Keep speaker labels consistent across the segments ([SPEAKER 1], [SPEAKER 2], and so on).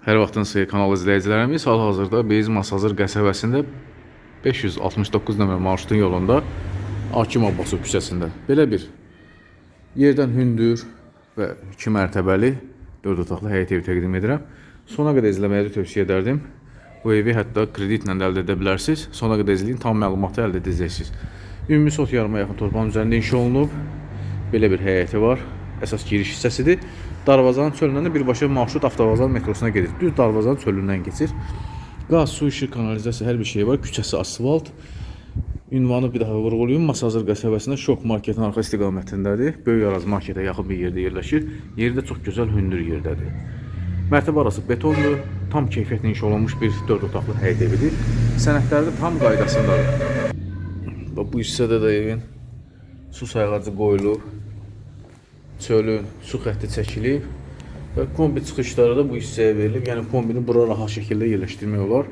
[SPEAKER 1] Hər vaxtınız xeyir kanal izləyicilərimiz. Hal-hazırda biz Masazır qəsəbəsində 569 nömrə marşrutun yolunda Hakim Abbasov küçəsində belə bir yerdən hündür və 2 mərtəbəli 4 otaqlı həyət evi təqdim edirəm. Sona qədər izləməyi tövsiyə edərdim. Bu evi hətta kreditlə də əldə edə bilərsiniz. Sona qədər izləyin, tam məlumatı əldə edəcəksiniz. Ümumi sot yarıma yaxın torpağın üzərində inşa olunub. Belə bir həyəti var. Əsas giriş hissəsidir. Darvazanın çölündən də birbaşa marşrut avtovağzal metrosuna gedir. Düz darvazanın çölündən keçir. Qaz, su, işıq, kanalizasiya hər bir şey var. Küçəsi asfalt. Ünvanı bir daha vurğulayım. Masazır qəsəbəsində Şok marketin arxa istiqamətindədir. Böyük Araz marketə yaxın bir yerdə yerləşir. Yeri də çox gözəl hündür yerdədir. Mərtəbə arası betondur. Tam keyfiyyətlə inşa olunmuş bir 4 otaqlı həyət evidir. Sənədləri də tam qaydasındadır. Bu hissədə də evin su sayğacı qoyulub. Çölün su xətti çəkilib və kombi çıxışları da bu hissəyə verilib. Yəni kombini bura rahat şəkildə yerləşdirmək olar.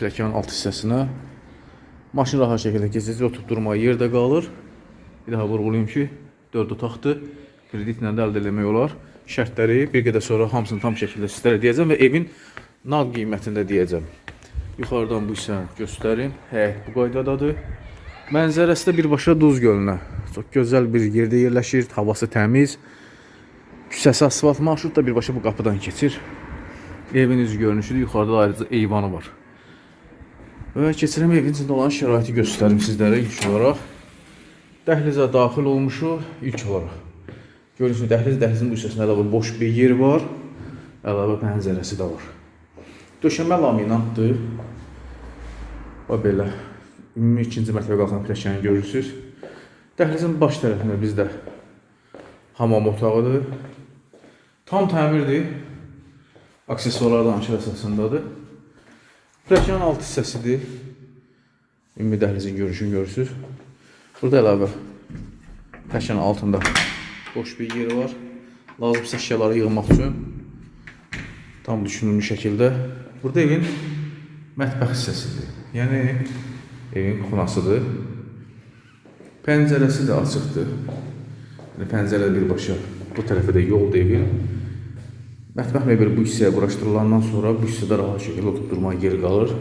[SPEAKER 1] Pləkanın alt hissəsinə. Maşın rahat şəkildə keçəcək, oturub durmağa yerdə qalır. Bir daha vurğulayım ki, 4 otaqdır. Kreditlə də əldə etmək olar. Şərtləri bir qədər sonra hamısını tam şəkildə sizlərə deyəcəm və evin nağd qiymətini də deyəcəm. Yuxarıdan bu hissəni göstərim. Həyət bu qaydadadır. Mənzərəsi də birbaşa Duz gölünə. Çox gözəl bir yerdə yerləşir, havası təmiz. Küçəsi asfalt marşrut da birbaşa bu qapıdan keçir. Evin üz görünüşüdür. Yuxarıda da ayrıca eyvanı var. Və keçirəm evin içində olan şəraiti göstərim sizlərə ilk olaraq. Dəhlizə daxil olmuşuq ilk olaraq. Görürsünüz dəhliz, dəhlizin bu hissəsində əlavə boş bir yer var. Əlavə pəncərəsi də var. Döşəmə laminatdır. Və belə. Ümumi ikinci mərtəbə qalxan pilləkəni görürsünüz. Dəhlizin baş tərəfində bizdə hamam otağıdır. Tam təmirdir. Aksesuarlar da anşir əsasındadır. Pilləkənin alt hissəsidir. Ümumi dəhlizin görüşünü görürsünüz. Burada əlavə pilləkənin altında boş bir yer var. Lazımsa əşyaları yığmaq üçün tam düşünülmüş şəkildə. Burada evin mətbəx hissəsidir. Yəni evin xunasıdır. Pəncərəsi də açıqdır. Yəni pəncərə birbaşa bu tərəfə də yoldur evin. Mətbəx mebeli bu hissəyə quraşdırılandan sonra bu hissədə rahat şəkildə oturub durmağa yer qalır.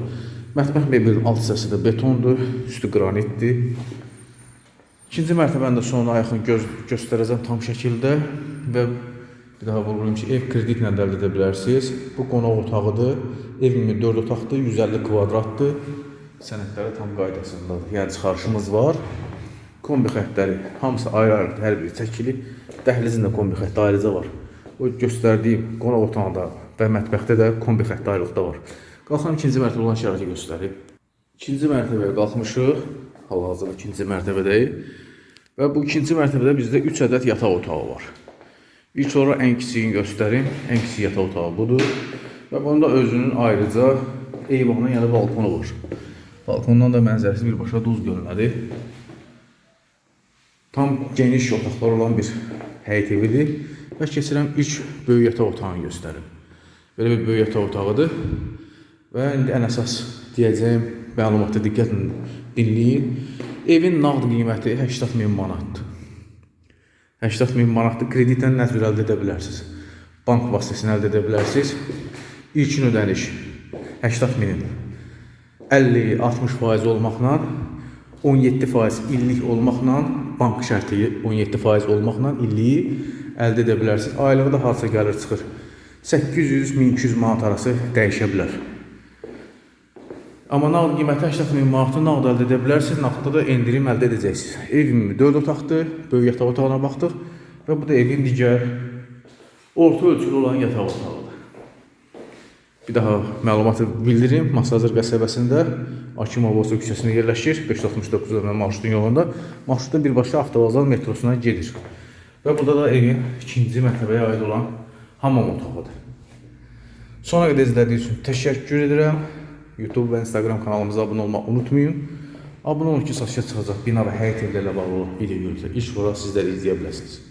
[SPEAKER 1] Mətbəx mebelinin alt hissəsi də betondur, üstü qranitdir. İkinci mərtəbəni də sonuna yaxın göz, göstərəcəm tam şəkildə və bir daha vurğulayım ki, ev kreditlə də əldə edə bilərsiniz. Bu qonaq otağıdır. Ev ümumi 4 otaqdır, 150 kvadratdır. Sənədləri tam qaydasındadır. Yəni çıxarışımız var. Kombi xəttləri hamısı ayrı-ayrı hər biri çəkilib. Dəhlizin də kombi xətti ayrıca var. O göstərdiyim qonaq otağında və mətbəxdə də kombi xətti ayrılıqda var. Qalxan ikinci mərtəbə olan şəraiti göstərib. İkinci mərtəbəyə qalxmışıq. Hal-hazırda ikinci mərtəbədəyik. Və bu ikinci mərtəbədə bizdə 3 ədəd yataq otağı var. İlk olaraq ən kiçiyini göstərim. Ən kiçik yataq otağı budur. Və bunda özünün ayrıca eyvanı, yəni balkonu var. Balkondan da mənzərəsi birbaşa Duz gölünədir. Tam geniş otaqlar olan bir həyət evidir. Və keçirəm ilk böyük yataq otağını göstərim. Belə bir böyük yataq otağıdır. Və indi ən əsas deyəcəyim məlumatı diqqətlə dinləyin. Evin nağd qiyməti 80 min manatdır. 80 min manatlı kreditlə nə cür əldə edə bilərsiniz? Bank vasitəsilə əldə edə bilərsiniz. İlkin ödəniş 80 minin 50-60 faiz olmaqla 17 faiz illik olmaqla bank şərti 17 faiz olmaqla illiyi əldə edə bilərsiniz. Aylığı da harca gəlir çıxır. 800-1200 manat arası dəyişə bilər. Amma nağd qiyməti 80 min manatı nağd əldə edə bilərsiniz, nağdda da endirim əldə edəcəksiniz. Ev ümumi 4 otaqdır, böyük yataq otağına baxdıq və bu da evin digər orta ölçülü olan yataq otağıdır. Bir daha məlumatı bildirim. Masazır qəsəbəsində Akim Abbasov küçəsində yerləşir. 569 nömrə marşrutun yolunda. Marşrutda birbaşa avtovağzal metrosuna gedir. Və burada da evin ikinci mərtəbəyə aid olan hamam otağıdır. Sonra qədər izlədiyiniz üçün təşəkkür edirəm. YouTube və Instagram kanalımıza abunə olmağı unutmayın. Abunə olun ki, satışa çıxacaq bina və həyət evlərlə bağlı olan video görürsə, ilk olaraq sizlər izləyə biləsiniz.